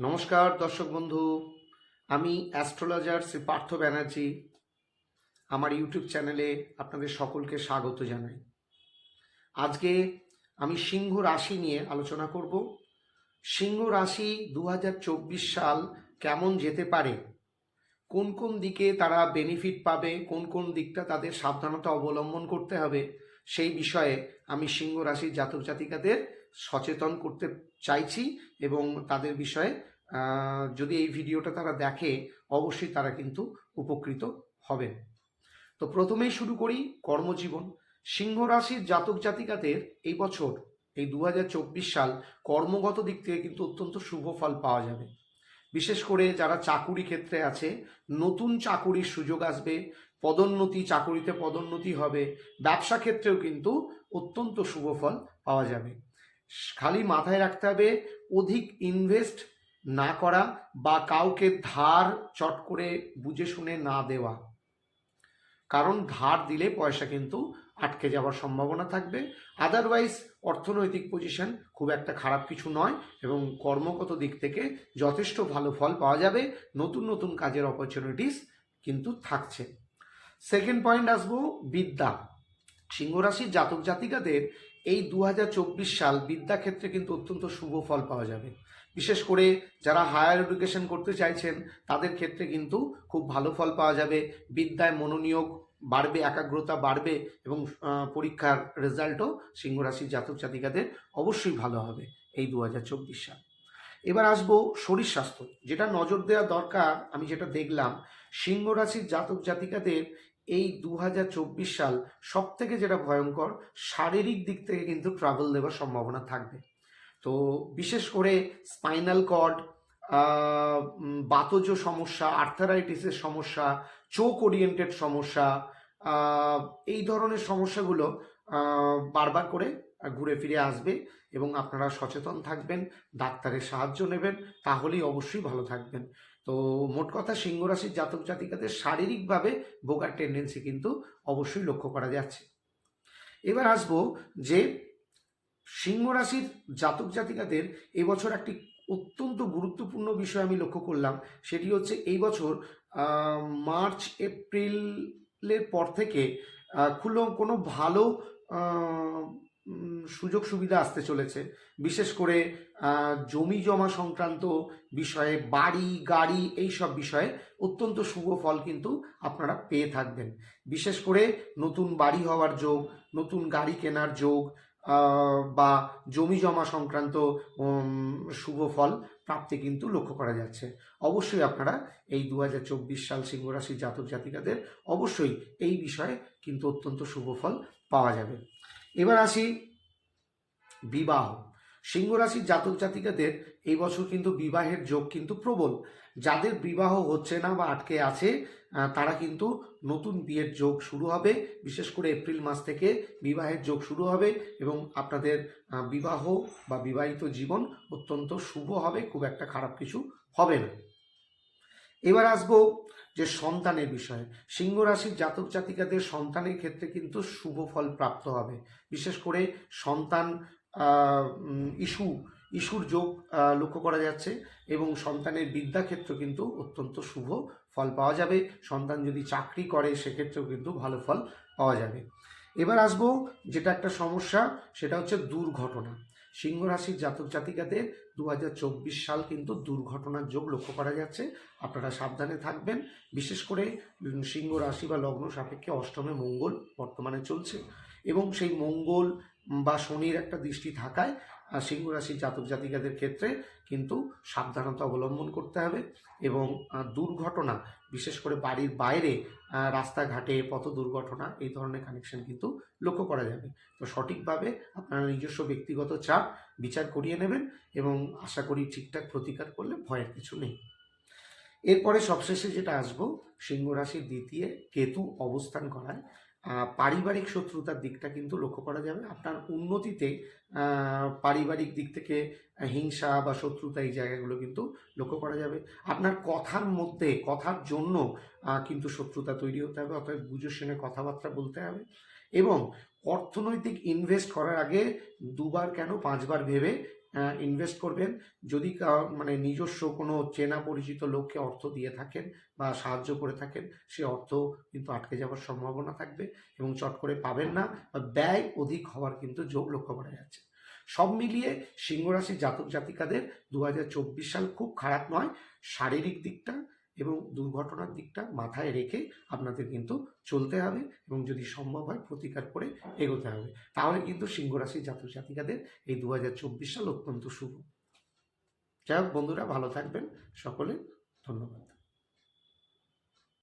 নমস্কার, দর্শক বন্ধু। আমি অ্যাস্ট্রোলজার শ্রী পার্থ ব্যানার্জি। আমার ইউটিউব চ্যানেলে আপনাদের সকলকে স্বাগত জানাই। আজকে আমি সিংহ রাশি নিয়ে আলোচনা করব। সিংহ রাশি দু হাজার চব্বিশ সাল কেমন যেতে পারে? কোন কোন দিকে তারা বেনিফিট পাবে? কোন কোন দিকটা তাদের সাবধানতা অবলম্বন করতে হবে? সেই বিষয়ে আমি সিংহ রাশির জাতক জাতিকাদের সচেতন করতে চাইছি এবং তাদের বিষয়ে যদি এই ভিডিওটা তারা দেখে, অবশ্যই তারা কিন্তু উপকৃত হবেন। তো প্রথমেই শুরু করি কর্মজীবন। সিংহ রাশির জাতক জাতিকাদের এই বছর, এই দু হাজার চব্বিশ সাল কর্মগত দিক থেকে কিন্তু অত্যন্ত শুভ ফল পাওয়া যাবে। বিশেষ করে যারা চাকুরি ক্ষেত্রে আছে, নতুন চাকুরির সুযোগ আসবে, পদোন্নতি, চাকুরিতে পদোন্নতি হবে, ব্যবসা ক্ষেত্রেও কিন্তু অত্যন্ত শুভ ফল পাওয়া যাবে। খালি মাথায় রাখতে হবে, অধিক ইনভেস্ট না করা বা কাউকে ধার চট করে বুঝে শুনে না দেওয়া। কারণ ধার দিলে পয়সা কিন্তু আটকে যাওয়ার সম্ভাবনা থাকবে। আদারওয়াইজ অর্থনৈতিক পজিশন খুব একটা খারাপ কিছু নয় এবং কর্মগত দিক থেকে যথেষ্ট ভালো ফল পাওয়া যাবে। নতুন নতুন কাজের অপরচুনিটিস কিন্তু থাকছে। সেকেন্ড পয়েন্ট আসব, বিদ্যা। সিংহরাশির জাতক জাতিকাদের এই দু হাজার চব্বিশ সাল বিদ্যাক্ষেত্রে কিন্তু অত্যন্ত শুভ ফল পাওয়া যাবে। বিশেষ করে যারা হায়ার এডুকেশন করতে চাইছেন, তাদের ক্ষেত্রে কিন্তু খুব ভালো ফল পাওয়া যাবে। বিদ্যায় মনোনিয়োগ বাড়বে, একাগ্রতা বাড়বে এবং পরীক্ষার রেজাল্টও সিংহরাশির জাতক জাতিকাদের অবশ্যই ভালো হবে এই দু হাজার চব্বিশ সাল। এবার আসব শরীর স্বাস্থ্য। যেটা নজর দেওয়া দরকার, আমি যেটা দেখলাম সিংহ রাশির জাতক জাতিকাদের এই দু হাজার চব্বিশ সাল সব থেকে যেটা ভয়ঙ্কর, শারীরিক দিক থেকে কিন্তু ট্রাভেল দেওয়ার সম্ভাবনা থাকবে। তো বিশেষ করে স্পাইনাল কর্ড বাতজ সমস্যা আর্থারাইটিসের সমস্যা চোখ ওরিয়েন্টেড সমস্যা এই ধরনের সমস্যাগুলো বারবার করে ঘুরে ফিরে আসবে এবং আপনারা সচেতন থাকবেন, ডাক্তারের সাহায্য নেবেন, তাহলেই অবশ্যই ভালো থাকবেন। তো মোট কথা সিংহ রাশির জাতক জাতিকাদের শারীরিকভাবে ভোগার টেন্ডেন্সি কিন্তু অবশ্যই লক্ষ্য করা যাচ্ছে। এবার আসব যে সিংহ রাশির জাতক জাতিকাদের এবছর একটি অত্যন্ত গুরুত্বপূর্ণ বিষয় আমি লক্ষ্য করলাম, সেটি হচ্ছে এই বছর মার্চ, এপ্রিলের পর থেকে খুলো কোনো ভালো সুযোগ সুবিধা আসতে চলেছে। বিশেষ করে জমি জমা সংক্রান্ত বিষয়ে, বাড়ি, গাড়ি এই সব বিষয়ে অত্যন্ত শুভ ফল কিন্তু আপনারা পেয়ে থাকবেন। বিশেষ করে নতুন বাড়ি হওয়ার যোগ, নতুন গাড়ি কেনার যোগ বা জমি জমা সংক্রান্ত শুভ ফল প্রাপ্তি কিন্তু লক্ষ্য করা যাচ্ছে। অবশ্যই আপনারা এই দু হাজার চব্বিশ সাল সিংহ রাশির জাতক জাতিকাদের অবশ্যই এই বিষয়ে কিন্তু অত্যন্ত শুভ ফল পাওয়া যাবে। এবার আসি বিবাহ। সিংহ রাশির জাতক জাতিকাদের এই বছর কিন্তু বিবাহের যোগ কিন্তু প্রবল। যাদের বিবাহ হচ্ছে না বা আটকে আছে তারা কিন্তু নতুন বিয়ের যোগ শুরু হবে। বিশেষ করে এপ্রিল মাস থেকে বিবাহের যোগ শুরু হবে এবং আপনাদের বিবাহ বা বিবাহিত জীবন অত্যন্ত শুভ হবে, খুব একটা খারাপ কিছু হবে না। এবার আসব যে সন্তানের বিষয়ে। সিংহ রাশির জাতক জাতিকাদের সন্তানের ক্ষেত্রে কিন্তু শুভ ফল প্রাপ্ত হবে। বিশেষ করে সন্তান ইস্যু, ইস্যুর যোগ লক্ষ্য করা যাচ্ছে এবং সন্তানের বিদ্যাক্ষেত্র কিন্তু অত্যন্ত শুভ ফল পাওয়া যাবে। সন্তান যদি চাকরি করে, সেক্ষেত্রেও কিন্তু ভালো ফল পাওয়া যাবে। এবার আসব যেটা একটা সমস্যা, সেটা হচ্ছে দুর্ঘটনা। সিংহ রাশির জাতক জাতিকাদের দু হাজার চব্বিশ সাল কিন্তু দুর্ঘটনার যোগ লক্ষ্য করা যাচ্ছে। আপনারা সাবধানে থাকবেন। বিশেষ করে সিংহ রাশি বা লগ্ন সাপেক্ষে অষ্টমে মঙ্গল বর্তমানে চলছে। এবং সেই মঙ্গল বা শনির একটা দৃষ্টি থাকায় সিংহ রাশির জাতক জাতিকাদের ক্ষেত্রে কিন্তু সাবধানতা অবলম্বন করতে হবে এবং দুর্ঘটনা, বিশেষ করে বাড়ির বাইরে রাস্তাঘাটে, পথ দুর্ঘটনা, এই ধরনের কানেকশন কিন্তু লক্ষ্য করা যাবে। তো সঠিকভাবে আপনারা নিজস্ব ব্যক্তিগত চাপ বিচার করিয়ে নেবেন এবং আশা করি ঠিকঠাক প্রতিকার করলে ভয়ের কিছু নেই। এরপরে সবশেষে যেটা আসব, সিংহ রাশির দ্বিতীয় কেতু অবস্থান করায়। পারিবারিক শত্রুতার দিকটা কিন্তু লক্ষ্য করা যাবে। আপনার উন্নতিতে পারিবারিক দিক থেকে হিংসা বা শত্রুতা এই জায়গাগুলো কিন্তু লক্ষ্য করা যাবে। আপনার কথার মধ্যে, কথার জন্য কিন্তু শত্রুতা তৈরি হতে হবে, অর্থাৎ বুঝে শুনে কথাবার্তা বলতে হবে। এবং অর্থনৈতিক ইনভেস্ট করার আগে দুবার কেন, পাঁচবার ভেবে ইনভেস্ট করবেন। যদি মানে নিজস্ব কোনো চেনা পরিচিত লোককে অর্থ দিয়ে থাকেন বা সাহায্য করে থাকেন, সে অর্থ কিন্তু আটকে যাওয়ার সম্ভাবনা থাকবে এবং চট করে পাবেন না বা ব্যয় অধিক হওয়ার কিন্তু যোগ লক্ষ্য করা যাচ্ছে। সব মিলিয়ে সিংহরাশি জাতক জাতিকাদের দু হাজার চব্বিশ সাল খুব খারাপ নয়, শারীরিক দিকটা এবং দুর্ঘটনার দিকটা মাথায় রেখে আপনাদের কিন্তু চলতে হবে এবং যদি সম্ভব হয় প্রতিকার করে এগোতে হবে। তাহলে কিন্তু সিংহরাশি জাতক জাতিকাদের এই দু হাজার চব্বিশ সাল অত্যন্ত শুভ। যাই হোক বন্ধুরা, ভালো থাকবেন। সকলে ধন্যবাদ।